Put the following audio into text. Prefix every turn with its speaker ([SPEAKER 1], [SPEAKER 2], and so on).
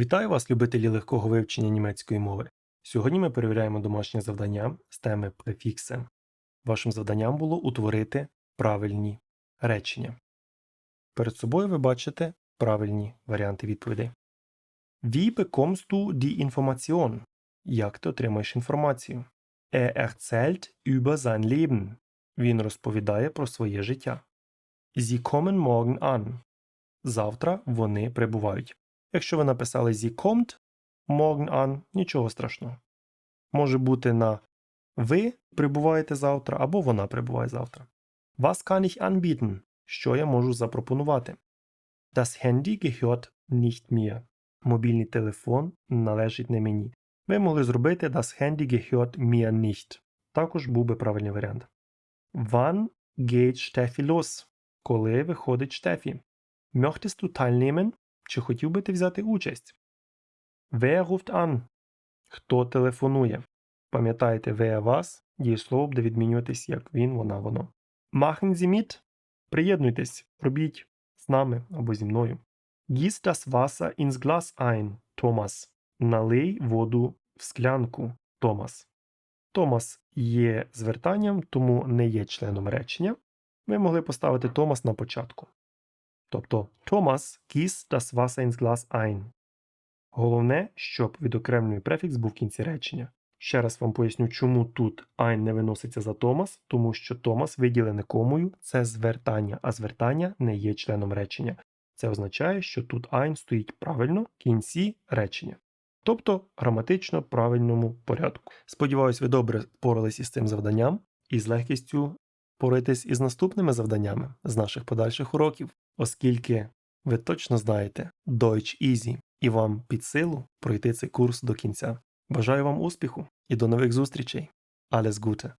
[SPEAKER 1] Вітаю вас, любителі легкого вивчення німецької мови. Сьогодні ми перевіряємо домашнє завдання з теми префікси. Вашим завданням було утворити правильні речення. Перед собою ви бачите правильні варіанти відповідей. Wie bekommst du die Information? Як ти отримаєш інформацію? Er erzählt über sein Leben. Він розповідає про своє життя. Sie kommen morgen an. Завтра вони прибувають. Якщо ви написали Sie kommt morgen an, нічого страшного. Може бути на ви прибуваєте завтра або вона прибуває завтра. Was kann ich anbieten? Що я можу запропонувати? Das Handy gehört nicht mir. Мобільний телефон належить не мені. Ви могли зробити Das Handy gehört mir nicht. Також був би правильний варіант. Wann geht Steffi los? Коли виходить Штефі? Möchtest du teilnehmen? Чи хотів би ти взяти участь? Wer ruft an? Хто телефонує? Пам'ятаєте, wer вас дієслово буде відмінюватись як він, вона, воно. Machen Sie mit? Приєднуйтесь, робіть з нами або зі мною. Gieß das Wasser ins Glas ein, Томас. Налий воду в склянку, Томас. Томас є звертанням, тому не є членом речення. Ви могли поставити Томас на початку. Тобто Томас gießt das Wasser ins Glas ein. Головне, щоб відокремлений префікс був в кінці речення. Ще раз вам поясню, чому тут ein не виноситься за Томас, тому що Томас виділене комою це звертання, а звертання не є членом речення. Це означає, що тут ein стоїть правильно в кінці речення. Тобто граматично правильному порядку. Сподіваюсь, ви добре впорались із цим завданням і з легкістю поритесь із наступними завданнями з наших подальших уроків, оскільки ви точно знаєте Deutsch Easy і вам під силу пройти цей курс до кінця. Бажаю вам успіху і до нових зустрічей. Alles Gute!